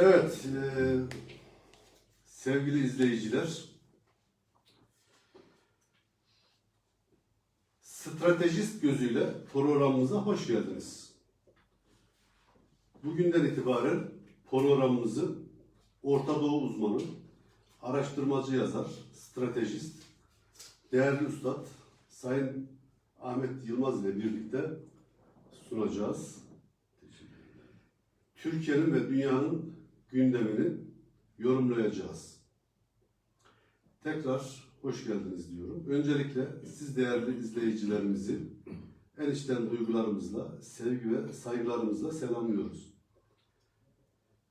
Evet, eee, sevgili izleyiciler, stratejist gözüyle programımıza hoş geldiniz. Bugünden itibaren programımızı Orta Doğu uzmanı, araştırmacı yazar, stratejist, değerli üstad Sayın Ahmet Yılmaz ile birlikte sunacağız. Türkiye'nin ve dünyanın gündemini yorumlayacağız. Tekrar hoş geldiniz diyorum. Öncelikle siz değerli izleyicilerimizi en içten duygularımızla, sevgi ve saygılarımızla selamlıyoruz.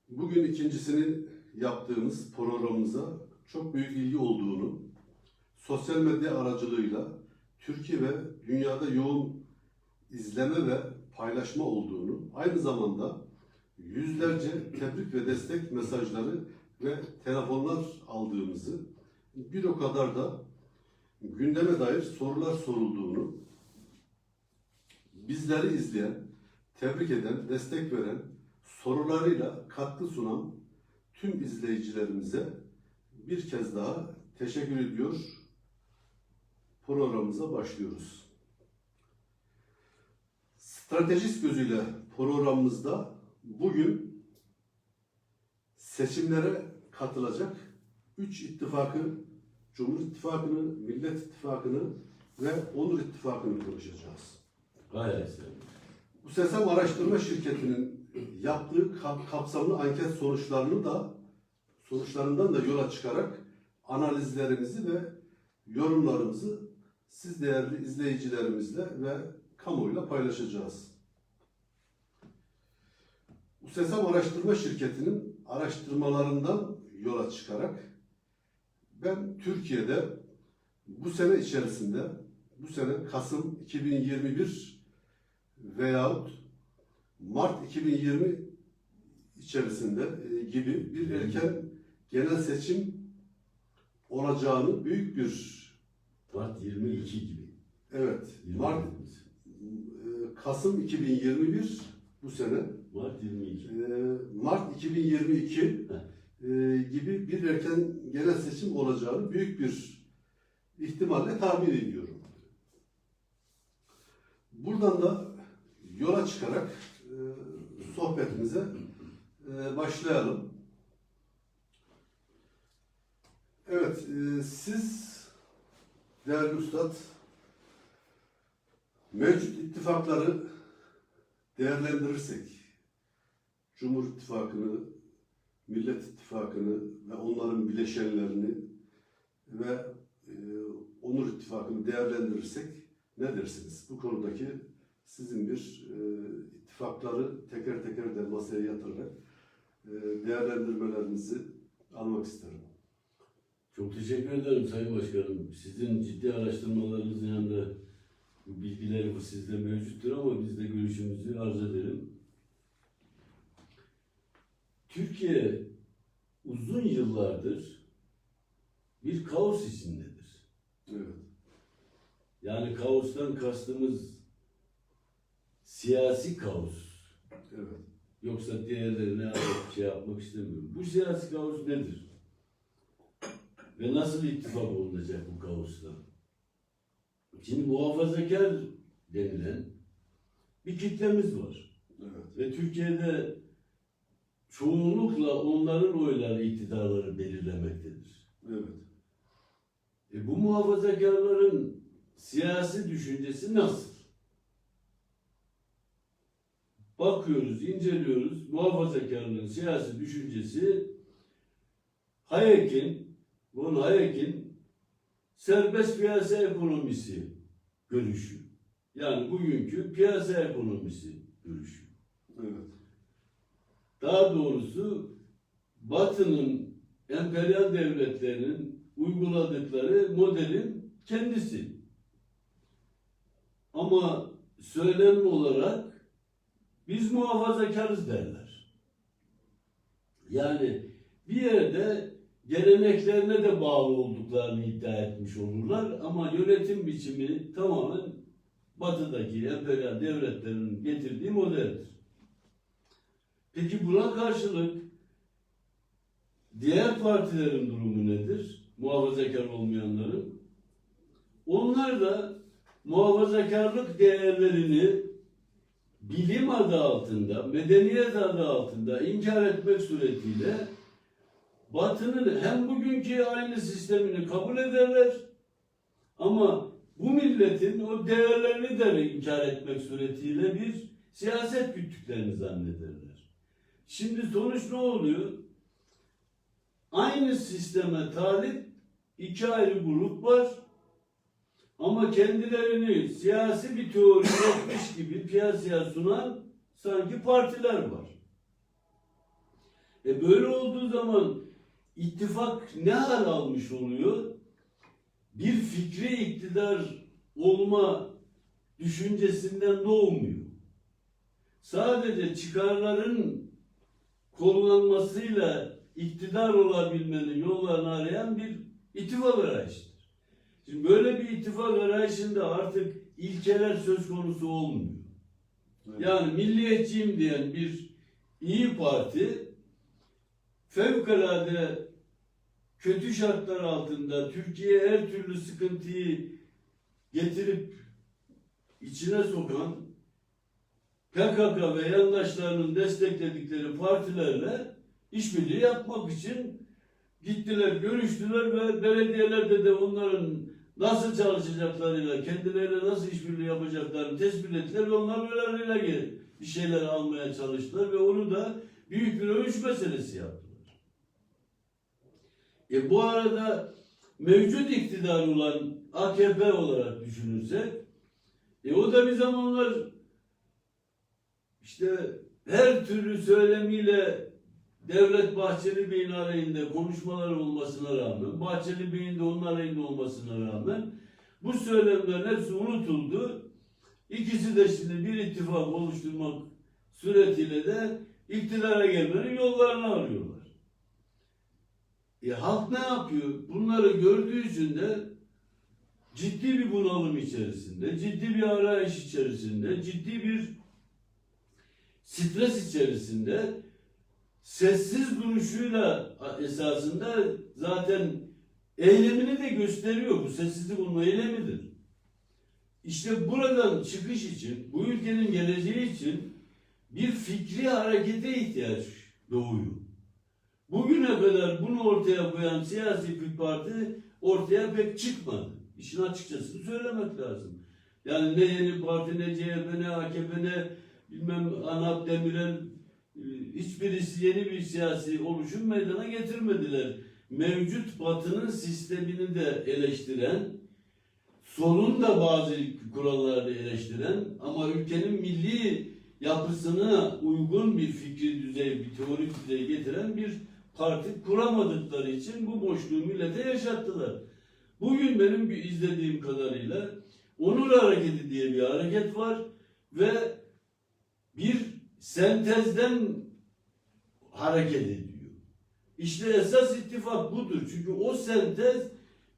Bugün ikincisini yaptığımız programımıza çok büyük ilgi olduğunu, sosyal medya aracılığıyla Türkiye ve dünyada yoğun izleme ve paylaşma olduğunu, aynı zamanda yüzlerce tebrik ve destek mesajları ve telefonlar aldığımızı, bir o kadar da gündeme dair sorular sorulduğunu, bizleri izleyen, tebrik eden, destek veren, sorularıyla katkı sunan tüm izleyicilerimize bir kez daha teşekkür ediyor. Programımıza başlıyoruz. Stratejist gözüyle programımızda bugün seçimlere katılacak üç ittifakı, Cumhur İttifakı'nı, Millet İttifakı'nı ve Onur İttifakı'nı konuşacağız. Gayet. Bu SESAM Araştırma Şirketi'nin yaptığı kap- kapsamlı anket sonuçlarını da sonuçlarından da yola çıkarak analizlerimizi ve yorumlarımızı siz değerli izleyicilerimizle ve kamuoyuyla paylaşacağız. USESAM Araştırma Şirketi'nin araştırmalarından yola çıkarak ben Türkiye'de bu sene içerisinde bu sene Kasım 2021 veyahut Mart 2020 içerisinde e, gibi bir erken genel seçim olacağını büyük bir Mart 22 gibi. evet 20 Mart e, Kasım 2021 bu sene Mart 22. e, Mart 2022 e, gibi bir erken genel seçim olacağını büyük bir ihtimalle tahmin ediyorum. Buradan da yola çıkarak e, sohbetimize e, başlayalım. Evet, siz değerli üstad mevcut ittifakları değerlendirirsek, Cumhur İttifakı'nı, Millet İttifakı'nı ve onların bileşenlerini ve e, Onur İttifakı'nı değerlendirirsek ne dersiniz? Bu konudaki sizin bir e, ittifakları teker teker de masaya yatırarak e, değerlendirmelerinizi almak isterim. Çok teşekkür ederim Sayın Başkanım. Sizin ciddi araştırmalarınızın yanında bu bilgileri bu sizde mevcuttur ama biz de görüşümüzü arz edelim. Türkiye uzun yıllardır bir kaos içindedir. Evet. Yani kaostan kastımız siyasi kaos. Evet. Yoksa diğerlerine şey yapmak istemiyorum. Bu siyasi kaos nedir? Ve nasıl ittifak olunacak bu kaosta? Şimdi muhafazakar denilen bir kitlemiz var. Evet. Ve Türkiye'de çoğunlukla onların oyları iktidarları belirlemektedir. Evet. E bu muhafazakarların siyasi düşüncesi nasıl? Bakıyoruz, inceliyoruz. Muhafazakarların siyasi düşüncesi Hayek'in, von Hayek'in serbest piyasa ekonomisi görüşü. Yani bugünkü piyasa ekonomisi görüşü. Evet. Daha doğrusu Batı'nın emperyal devletlerinin uyguladıkları modelin kendisi. Ama söylem olarak biz muhafazakarız derler. Yani bir yerde geleneklerine de bağlı olduklarını iddia etmiş olurlar ama yönetim biçimi tamamen batıdaki emperyal devletlerin getirdiği modeldir. Peki buna karşılık diğer partilerin durumu nedir? Muhafazakar olmayanların. Onlar da muhafazakarlık değerlerini bilim adı altında, medeniyet adı altında inkar etmek suretiyle Batı'nın hem bugünkü aynı sistemini kabul ederler ama bu milletin o değerlerini de inkar etmek suretiyle bir siyaset güttüklerini zannederler. Şimdi sonuç ne oluyor? Aynı sisteme talip iki ayrı grup var. Ama kendilerini siyasi bir teori üretmiş gibi piyasaya sunan sanki partiler var. E böyle olduğu zaman ittifak ne hal almış oluyor? Bir fikri iktidar olma düşüncesinden doğmuyor. Sadece çıkarların kullanmasıyla iktidar olabilmenin yollarını arayan bir ittifak arayışıdır. Şimdi böyle bir ittifak arayışında artık ilkeler söz konusu olmuyor. Yani milliyetçiyim diyen bir iyi Parti fevkalade kötü şartlar altında Türkiye'ye her türlü sıkıntıyı getirip içine sokan PKK ve yandaşlarının destekledikleri partilerle işbirliği yapmak için gittiler, görüştüler ve belediyelerde de onların nasıl çalışacaklarıyla, kendileriyle nasıl işbirliği yapacaklarını tespit ettiler ve onlar böylelerine bir şeyler almaya çalıştılar ve onu da büyük bir ölçü meselesi yaptılar. E bu arada mevcut iktidar olan AKP olarak düşünürsek e o da bir zamanlar işte her türlü söylemiyle Devlet Bahçeli Bey'in aleyhinde konuşmalar olmasına rağmen, Bahçeli Bey'in de onun aleyhinde olmasına rağmen bu söylemlerin hepsi unutuldu. İkisi de şimdi bir ittifak oluşturmak suretiyle de iktidara gelmenin yollarını arıyorlar. E halk ne yapıyor? Bunları gördüğü için de ciddi bir bunalım içerisinde, ciddi bir arayış içerisinde, ciddi bir stres içerisinde sessiz duruşuyla esasında zaten eylemini de gösteriyor. Bu sessizlik onun eylemidir. İşte buradan çıkış için, bu ülkenin geleceği için bir fikri harekete ihtiyaç doğuyor. Bugüne kadar bunu ortaya koyan siyasi bir parti ortaya pek çıkmadı. İşin açıkçası söylemek lazım. Yani ne yeni parti, ne CHP, ne AKP, ne bilmem ANAP, Demirel e, hiçbirisi yeni bir siyasi oluşum meydana getirmediler. Mevcut batının sistemini de eleştiren, solun da bazı kuralları eleştiren ama ülkenin milli yapısına uygun bir fikri düzey, bir teorik düzey getiren bir parti kuramadıkları için bu boşluğu millete yaşattılar. Bugün benim bir izlediğim kadarıyla Onur Hareketi diye bir hareket var ve sentezden hareket ediyor. İşte esas ittifak budur. Çünkü o sentez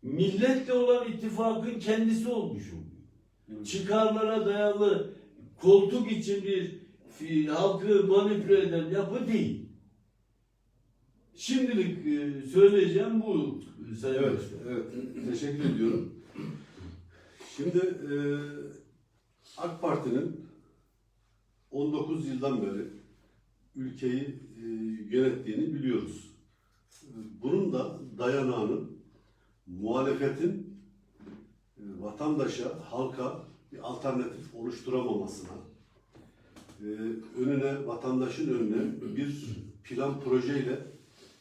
milletle olan ittifakın kendisi olmuş oluyor. Çıkarlara dayalı koltuk için bir halkı manipüle eden yapı değil. Şimdilik e, söyleyeceğim bu Sayın Evet, Başkan. evet. Teşekkür ediyorum. Şimdi e, AK Parti'nin 19 yıldan beri ülkeyi e, yönettiğini biliyoruz. Bunun da dayanağının muhalefetin e, vatandaşa, halka bir alternatif oluşturamamasına, e, önüne, vatandaşın önüne bir plan projeyle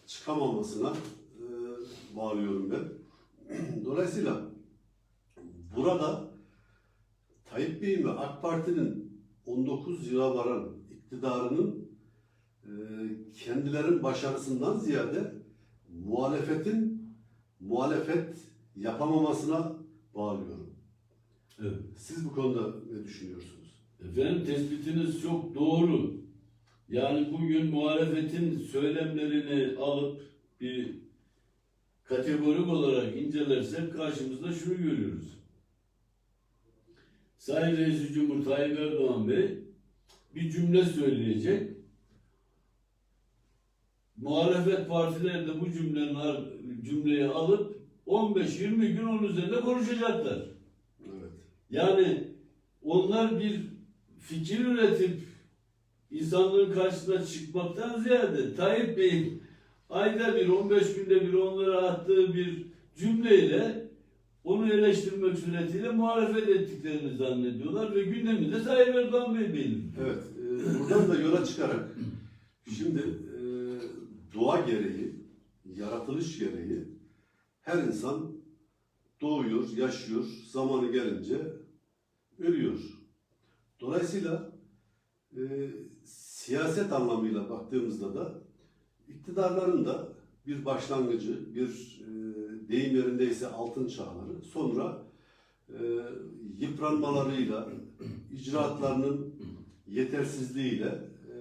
çıkamamasına bağlıyorum ben. Dolayısıyla burada Tayyip Bey'in ve AK Parti'nin 19 yıla varan iktidarının e, kendilerin başarısından ziyade muhalefetin muhalefet yapamamasına bağlıyorum. Evet. Siz bu konuda ne düşünüyorsunuz? Efendim tespitiniz çok doğru. Yani bugün muhalefetin söylemlerini alıp bir kategorik olarak incelersek karşımızda şunu görüyoruz. Sayın Reis Cumhur Tayyip Erdoğan Bey bir cümle söyleyecek. muhalefet partileri de bu cümlenin cümleyi alıp 15-20 gün onun üzerinde konuşacaklar. Evet. Yani onlar bir fikir üretip insanlığın karşısına çıkmaktan ziyade Tayyip Bey'in ayda bir 15 günde bir onlara attığı bir cümleyle onu eleştirmek suretiyle muhalefet ettiklerini zannediyorlar ve gündeminde Tayyip Erdoğan Bey belirliyor. Evet, e, buradan da yola çıkarak şimdi e, doğa gereği, yaratılış gereği her insan doğuyor, yaşıyor, zamanı gelince ölüyor. Dolayısıyla e, siyaset anlamıyla baktığımızda da iktidarların da bir başlangıcı, bir e, deyim yerindeyse altın çağları, sonra e, yıpranmalarıyla, icraatlarının yetersizliğiyle e,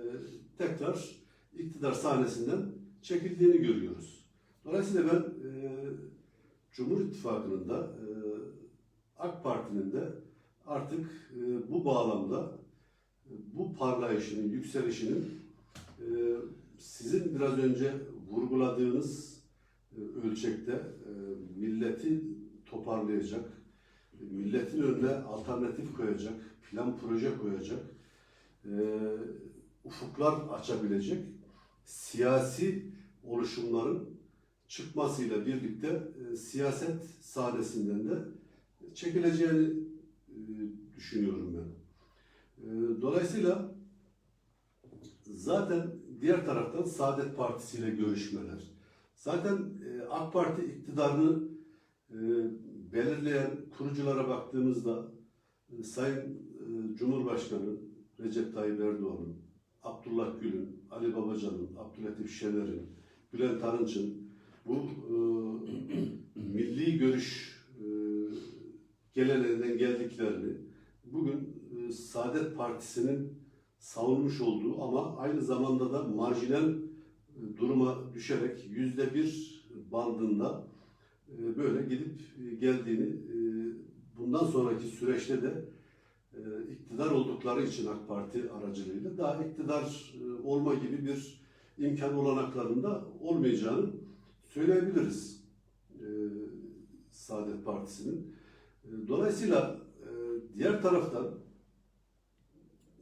tekrar iktidar sahnesinden çekildiğini görüyoruz. Dolayısıyla ben e, Cumhur İttifakı'nın da e, AK Parti'nin de artık e, bu bağlamda e, bu parlayışının, yükselişinin e, sizin biraz önce vurguladığınız ölçekte e, milleti toparlayacak, milletin önüne alternatif koyacak, plan proje koyacak, e, ufuklar açabilecek siyasi oluşumların çıkmasıyla birlikte e, siyaset sahnesinden de çekileceğini düşünüyorum ben. Dolayısıyla zaten diğer taraftan Saadet Partisi ile görüşmeler, zaten e, AK Parti iktidarını e, belirleyen kuruculara baktığımızda e, Sayın Cumhurbaşkanı Recep Tayyip Erdoğan'ın, Abdullah Gül'ün, Ali Babacan'ın, Abdülhatif Şener'in, Bülent Arınç'ın bu milli görüş geleneğinden geldiklerini bugün Saadet Partisi'nin savunmuş olduğu ama aynı zamanda da marjinal duruma düşerek yüzde bir bandında e, böyle gidip e, geldiğini e, bundan sonraki süreçte de iktidar oldukları için AK Parti aracılığıyla daha iktidar olma gibi bir imkan olanaklarında olmayacağını söyleyebiliriz Saadet Partisi'nin. Dolayısıyla diğer taraftan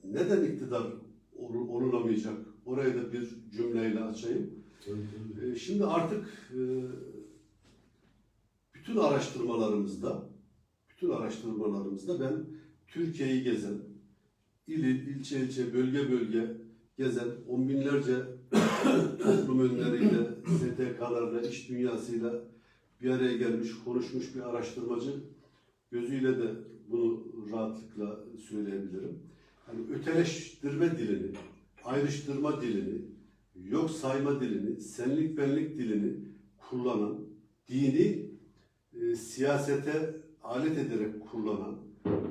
neden iktidar ol- olunamayacak? Oraya da bir cümleyle açayım. E, Şimdi artık e, bütün araştırmalarımızda bütün araştırmalarımızda ben Türkiye'yi gezen, il il, ilçe ilçe, bölge bölge gezen on binlerce toplum önleriyle, STK'larla, iş dünyasıyla bir araya gelmiş, konuşmuş bir araştırmacı gözüyle de bunu rahatlıkla söyleyebilirim. Hani öteleştirme dilini, ayrıştırma dilini, yok sayma dilini, senlik benlik dilini kullanan, dini e, siyasete alet ederek kullanan,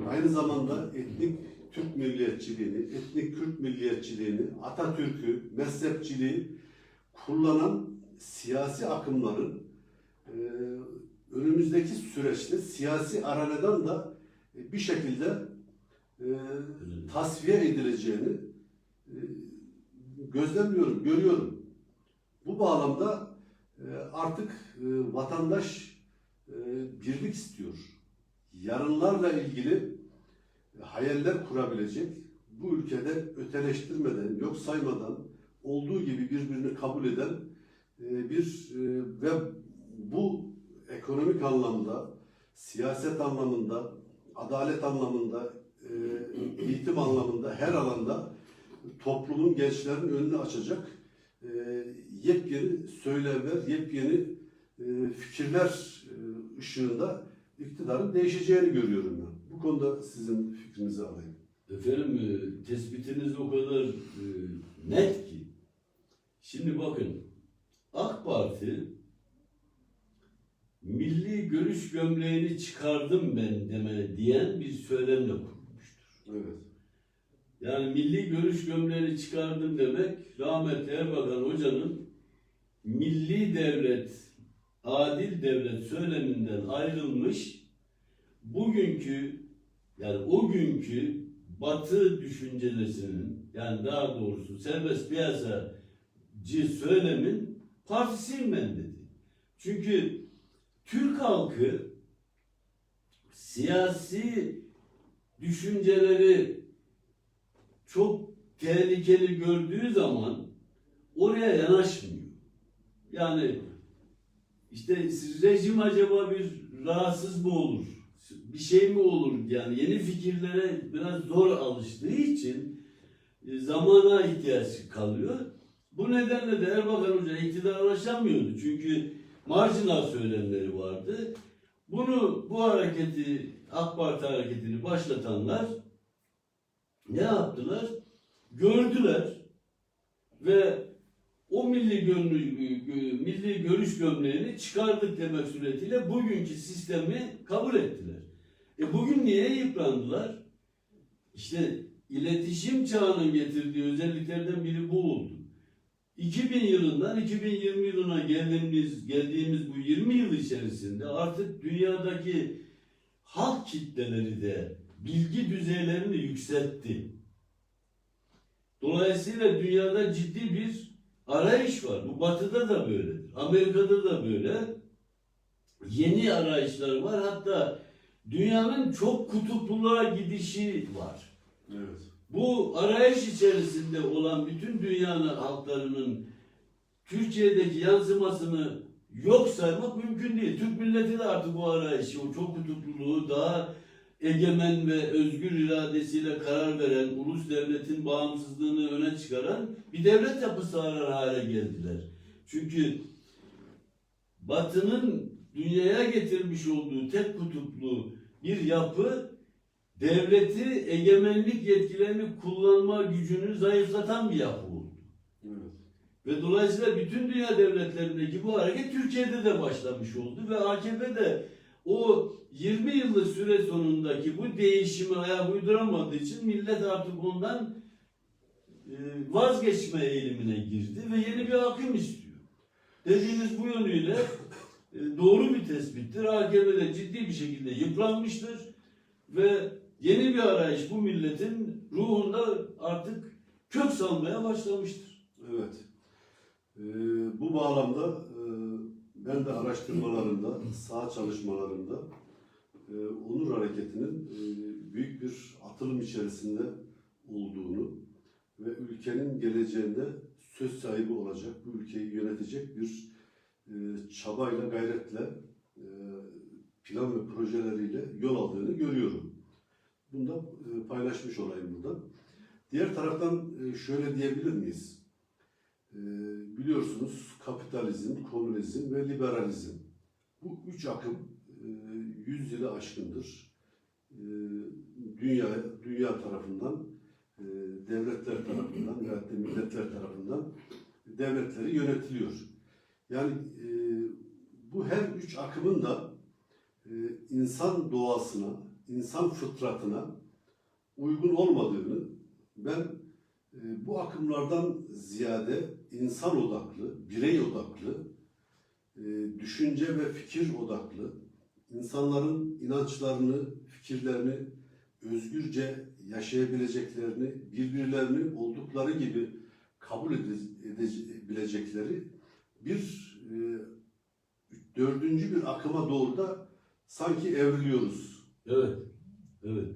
aynı zamanda etnik Türk milliyetçiliğini, etnik Kürt milliyetçiliğini, Atatürk'ü, mezhepçiliği kullanan siyasi akımların e, önümüzdeki süreçte siyasi arenadan da bir şekilde e, tasfiye edileceğini gözlemliyorum, görüyorum. Bu bağlamda e, artık e, vatandaş e, birlik istiyor. Yarınlarla ilgili hayaller kurabilecek, bu ülkede öteleştirmeden, yok saymadan, olduğu gibi birbirini kabul eden bir ve bu ekonomik anlamda, siyaset anlamında, adalet anlamında, eğitim anlamında her alanda toplumun, gençlerin önünü açacak e, yepyeni söylemler, yepyeni e, fikirler e, ışığında iktidarın değişeceğini görüyorum ben. Bu konuda sizin fikrinizi alayım. Efendim e, tespitiniz o kadar e, net ki. Şimdi bakın AK Parti milli görüş gömleğini çıkardım ben deme diyen bir söylemle kurulmuştur. Evet. Yani milli görüş gömleğini çıkardım demek rahmetli Erbakan Hoca'nın milli devlet, adil devlet söyleminden ayrılmış bugünkü yani o günkü batı düşüncesinin yani daha doğrusu serbest piyasa söylemin partisiyim ben dedi. Çünkü Türk halkı siyasi düşünceleri çok tehlikeli gördüğü zaman oraya yanaşmıyor. Yani işte rejim acaba bir rahatsız mı olur? Bir şey mi olur? Yani yeni fikirlere biraz zor alıştığı için e, zamana ihtiyaç kalıyor. Bu nedenle de Erbakan Hoca iktidara ulaşamıyordu. Çünkü marjinal söylemleri vardı. Bunu bu hareketi AK Parti hareketini başlatanlar ne yaptılar? Gördüler ve o milli gönlü, milli görüş gömleğini çıkardık demek suretiyle bugünkü sistemi kabul ettiler. E bugün niye yıprandılar? İşte iletişim çağının getirdiği özelliklerden biri bu oldu. 2000 yılından 2020 yılına geldiğimiz, geldiğimiz bu 20 yıl içerisinde artık dünyadaki halk kitleleri de bilgi düzeylerini yükseltti. Dolayısıyla dünyada ciddi bir arayış var. Bu batıda da böyledir. Amerika'da da böyle. Yeni arayışlar var. Hatta dünyanın çok kutupluluğa gidişi var. Evet. Bu arayış içerisinde olan bütün dünyanın halklarının Türkiye'deki yansımasını yok saymak mümkün değil. Türk milleti de artık bu arayışı, o çok kutupluluğu daha egemen ve özgür iradesiyle karar veren, ulus devletin bağımsızlığını öne çıkaran bir devlet yapısı arar hale geldiler. Çünkü Batı'nın dünyaya getirmiş olduğu tek kutuplu bir yapı devleti egemenlik yetkilerini kullanma gücünü zayıflatan bir yapı oldu. Evet. Ve dolayısıyla bütün dünya devletlerindeki bu hareket Türkiye'de de başlamış oldu ve AKP de o 20 yıllık süre sonundaki bu değişimi ayak uyduramadığı için millet artık ondan e, vazgeçme eğilimine girdi ve yeni bir akım istiyor. Dediğiniz bu yönüyle e, doğru bir tespittir. AKP de ciddi bir şekilde yıpranmıştır ve yeni bir arayış bu milletin ruhunda artık kök salmaya başlamıştır. Evet. Ee, bu bağlamda ben de araştırmalarımda, saha çalışmalarımda e, Onur Hareketi'nin e, büyük bir atılım içerisinde olduğunu ve ülkenin geleceğinde söz sahibi olacak, bu ülkeyi yönetecek bir e, çabayla, gayretle, e, plan ve projeleriyle yol aldığını görüyorum. Bunu da e, paylaşmış olayım burada. Diğer taraftan e, şöyle diyebilir miyiz? Ee, biliyorsunuz kapitalizm, komünizm ve liberalizm. Bu üç akım e, 100 yılı aşkındır. E, dünya dünya tarafından, e, devletler tarafından veyahut da milletler tarafından devletleri yönetiliyor. Yani e, bu her üç akımın da e, insan doğasına, insan fıtratına uygun olmadığını ben e, bu akımlardan ziyade insan odaklı, birey odaklı, e, düşünce ve fikir odaklı, insanların inançlarını, fikirlerini özgürce yaşayabileceklerini, birbirlerini oldukları gibi kabul ede- edebilecekleri bir e, dördüncü bir akıma doğru da sanki evriliyoruz. Evet. Evet.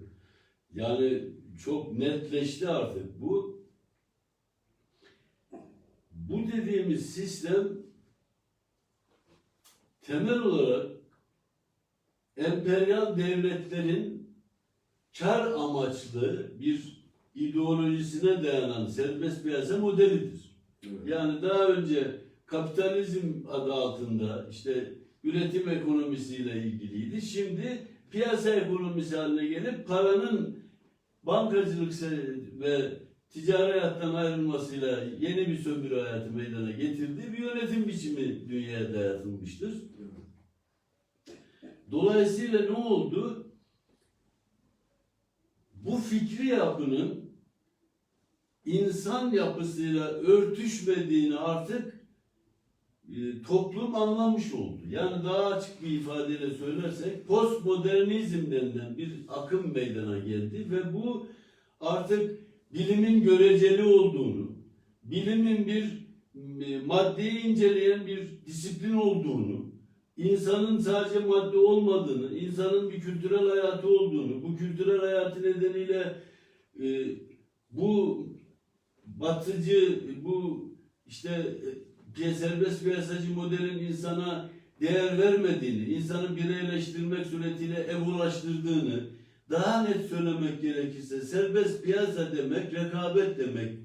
Yani çok netleşti artık bu. Bu dediğimiz sistem temel olarak emperyal devletlerin kar amaçlı bir ideolojisine dayanan serbest piyasa modelidir. Yani daha önce kapitalizm adı altında işte üretim ekonomisiyle ilgiliydi. Şimdi piyasa ekonomisi haline gelip paranın bankacılık ve ticari hayattan ayrılmasıyla yeni bir sömürü hayatı meydana getirdiği bir yönetim biçimi dünyaya dayatılmıştır. Dolayısıyla ne oldu? Bu fikri yapının insan yapısıyla örtüşmediğini artık e, toplum anlamış oldu. Yani daha açık bir ifadeyle söylersek postmodernizm denilen bir akım meydana geldi ve bu artık bilimin göreceli olduğunu, bilimin bir e, maddeyi inceleyen bir disiplin olduğunu, insanın sadece madde olmadığını, insanın bir kültürel hayatı olduğunu, bu kültürel hayatı nedeniyle e, bu batıcı, bu işte e, serbest piyasacı modelin insana değer vermediğini, insanı bireyleştirmek suretiyle egolaştırdığını, daha net söylemek gerekirse serbest piyasa demek, rekabet demek.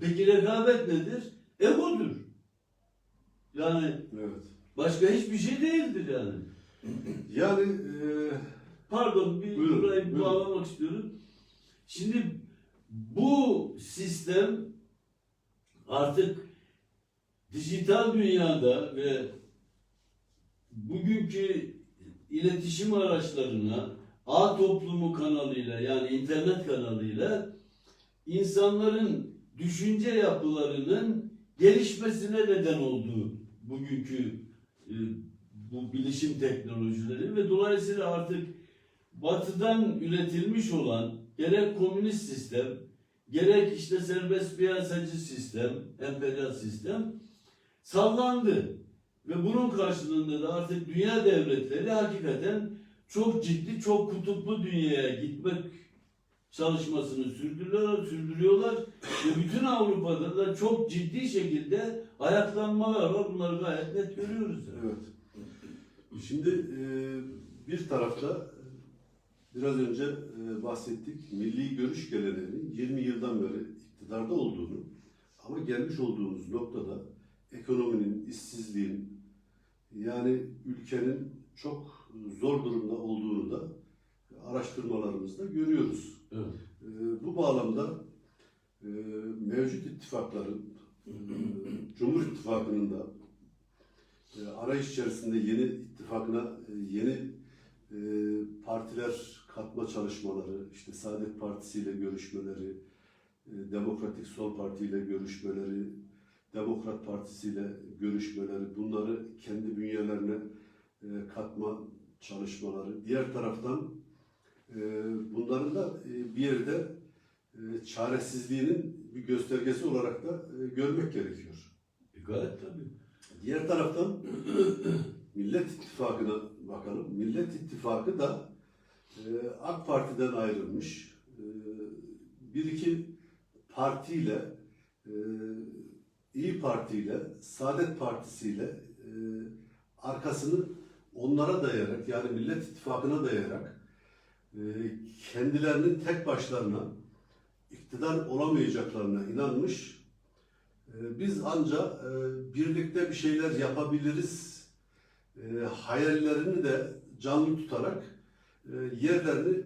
Peki rekabet nedir? Egodur. Yani Evet. başka hiçbir şey değildir yani. Yani e, Pardon bir Buyurun, burayı buyurun. bağlamak istiyorum. Şimdi bu sistem artık dijital dünyada ve bugünkü iletişim araçlarına ağ toplumu kanalıyla yani internet kanalıyla insanların düşünce yapılarının gelişmesine neden olduğu bugünkü e, bu bilişim teknolojileri ve dolayısıyla artık batıdan üretilmiş olan gerek komünist sistem gerek işte serbest piyasacı sistem, emperyal sistem sallandı. Ve bunun karşılığında da artık dünya devletleri hakikaten çok ciddi, çok kutuplu dünyaya gitmek çalışmasını sürdürüyorlar, sürdürüyorlar ve bütün Avrupa'da da çok ciddi şekilde ayaklanmalar var. Bunları gayet net görüyoruz. yani. Evet. Şimdi e, bir tarafta biraz önce e, bahsettik milli görüş geleneğinin 20 yıldan beri iktidarda olduğunu ama gelmiş olduğumuz noktada ekonominin, işsizliğin yani ülkenin çok zor durumda olduğunu da araştırmalarımızda görüyoruz. Evet. E, bu bağlamda e, mevcut ittifakların, e, Cumhur İttifakı'nın da e, arayış içerisinde yeni ittifakına e, yeni e, partiler katma çalışmaları, işte Saadet Partisi ile görüşmeleri, e, Demokratik Sol Parti ile görüşmeleri, Demokrat Partisi ile görüşmeleri, bunları kendi bünyelerine e, katma çalışmaları. Diğer taraftan e, bunların da e, bir yerde e, çaresizliğinin bir göstergesi olarak da e, görmek gerekiyor. E, gayet tabii. Diğer taraftan Millet İttifakı'na bakalım. Millet İttifakı da e, AK Parti'den ayrılmış. E, bir iki partiyle e, İyi Parti ile Saadet Partisi ile e, arkasını onlara dayayarak yani Millet İttifakı'na dayayarak e, kendilerinin tek başlarına iktidar olamayacaklarına inanmış ee, Biz ancak e, birlikte bir şeyler yapabiliriz e, hayallerini de canlı tutarak e, yerlerini,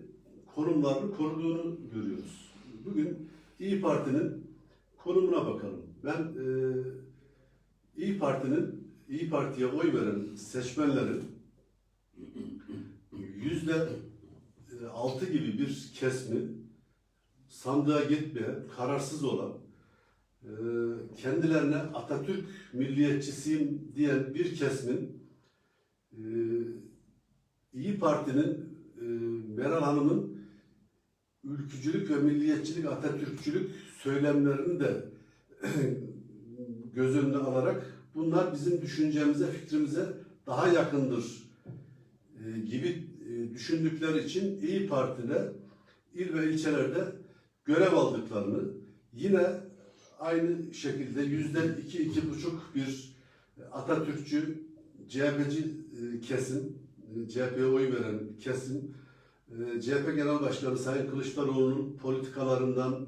konumlarını koruduğunu görüyoruz. Bugün İyi Parti'nin konumuna bakalım. Ben e, İyi Parti'nin İyi Parti'ye oy veren seçmenlerin yüzde e, altı gibi bir kesimi sandığa gitmeyen, kararsız olan ee, kendilerine Atatürk milliyetçisiyim diyen bir kesimin e, İyi Parti'nin e, Meral Hanım'ın ülkücülük ve milliyetçilik, Atatürkçülük söylemlerini de göz önüne alarak bunlar bizim düşüncemize, fikrimize daha yakındır e, gibi e, düşündükleri için İyi Parti'de il ve ilçelerde görev aldıklarını yine aynı şekilde yüzde iki, iki buçuk bir Atatürkçü, CHP'ci e, kesim, CHP'ye oy veren kesim, e, CHP Genel Başkanı Sayın Kılıçdaroğlu'nun politikalarından,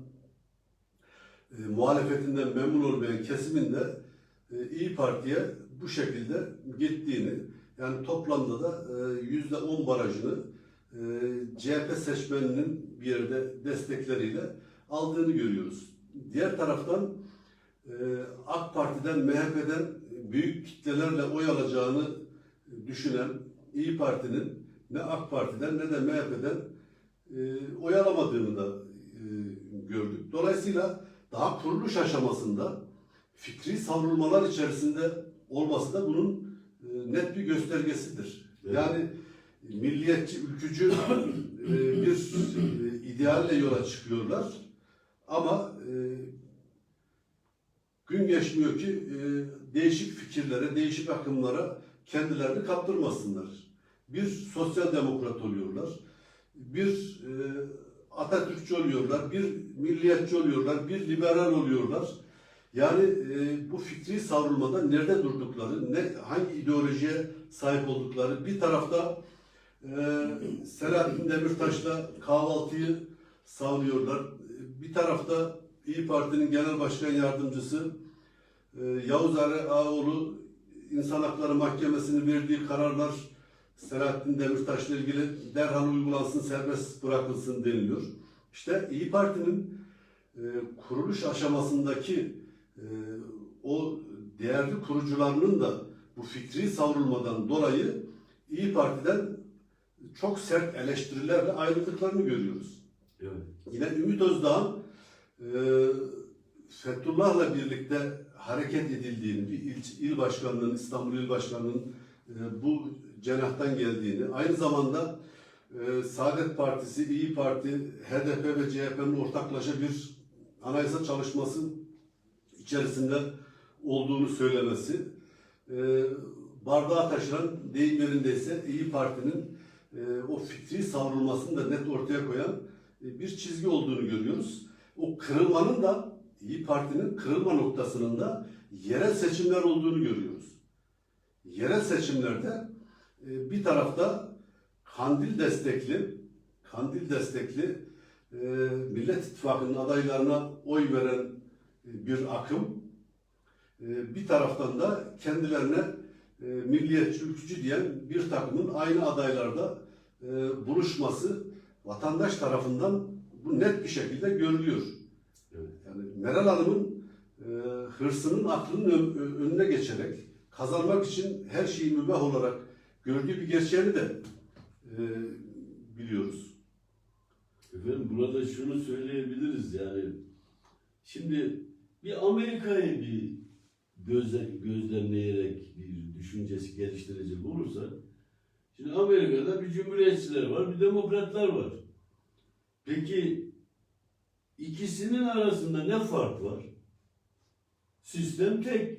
e, muhalefetinden memnun olmayan kesimin de İyi Parti'ye bu şekilde gittiğini, yani toplamda da e, yüzde on barajını e, CHP seçmeninin bir yerde destekleriyle aldığını görüyoruz. Diğer taraftan e, AK Parti'den, MHP'den büyük kitlelerle oy alacağını düşünen İyi Parti'nin ne AK Parti'den ne de MHP'den oy alamadığını da gördük. Dolayısıyla daha kuruluş aşamasında fikri savrulmalar içerisinde olması da bunun net bir göstergesidir. Evet. Yani milliyetçi, ülkücü e, bir e, idealle yola çıkıyorlar. Ama e, gün geçmiyor ki e, değişik fikirlere, değişik akımlara kendilerini kaptırmasınlar. Bir sosyal demokrat oluyorlar, bir e, Atatürkçü oluyorlar, bir milliyetçi oluyorlar, bir liberal oluyorlar. Yani e, bu fikri savrulmada nerede durdukları, ne hangi ideolojiye sahip oldukları, bir tarafta e, Selahattin Demirtaş'la kahvaltıyı savunuyorlar. Bir tarafta İyi Parti'nin Genel Başkan Yardımcısı e, Yavuz Ağoğlu İnsan Hakları Mahkemesi'nin verdiği kararlar Selahattin Demirtaş'la ilgili derhal uygulansın, serbest bırakılsın deniliyor. İşte İyi Parti'nin e, kuruluş aşamasındaki e, o değerli kurucularının da bu fikri savrulmadan dolayı İyi Parti'den çok sert eleştirilerle ayrıldıklarını görüyoruz. Evet. Yine Ümit Özdağ'ın e, Fethullah'la birlikte hareket edildiğini, bir il, il başkanlığının, İstanbul İl Başkanlığı'nın e, bu cenahtan geldiğini, aynı zamanda e, Saadet Partisi, İyi Parti, HDP ve CHP'nin ortaklaşa bir anayasa çalışması içerisinde olduğunu söylemesi, e, bardağa taşıran deyim yerindeyse İyi Parti'nin e, o fikri savrulmasını da net ortaya koyan e, bir çizgi olduğunu görüyoruz. O kırılmanın da İyi Parti'nin kırılma noktasının da yerel seçimler olduğunu görüyoruz. Yerel seçimlerde e, bir tarafta Kandil destekli, Kandil destekli e, Millet İttifakı'nın adaylarına oy veren bir akım, e, bir taraftan da kendilerine e, milliyetçi, ülkücü diyen bir takımın aynı adaylarda e, buluşması vatandaş tarafından bu net bir şekilde görülüyor. Evet. Yani Meral Hanım'ın e, hırsının aklının önüne geçerek kazanmak için her şeyi mübah olarak gördüğü bir gerçeğini de e, biliyoruz. Efendim burada şunu söyleyebiliriz yani. Şimdi bir Amerika'yı bir gözle, gözlemleyerek bir düşüncesi geliştirecek olursak şimdi Amerika'da bir cumhuriyetçiler var, bir demokratlar var. Peki ikisinin arasında ne fark var? Sistem tek.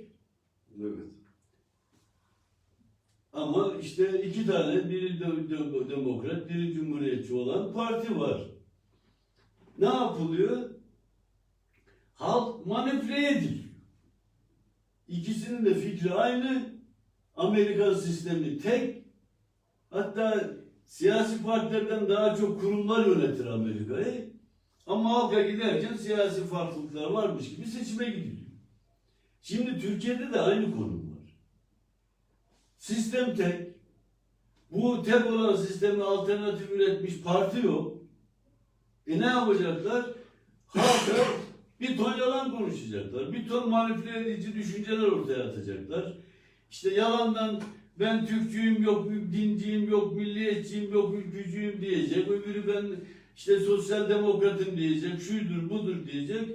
Evet. Ama işte iki tane, biri de- de- demokrat, biri cumhuriyetçi olan parti var. Ne yapılıyor? Halk manipüle ediliyor. İkisinin de fikri aynı. Amerikan sistemi tek. Hatta siyasi partilerden daha çok kurumlar yönetir Amerika'yı. Ama halka giderken siyasi farklılıklar varmış gibi seçime gidiliyor. Şimdi Türkiye'de de aynı konum var. Sistem tek. Bu tek olan sisteme alternatif üretmiş parti yok. E ne yapacaklar? Halka bir ton yalan konuşacaklar. Bir ton manipüle edici düşünceler ortaya atacaklar. İşte yalandan ben Türkçüyüm yok, dinciyim yok, milliyetçiyim yok, ülkücüyüm diyecek. Öbürü ben işte sosyal demokratım diyecek, şudur budur diyecek.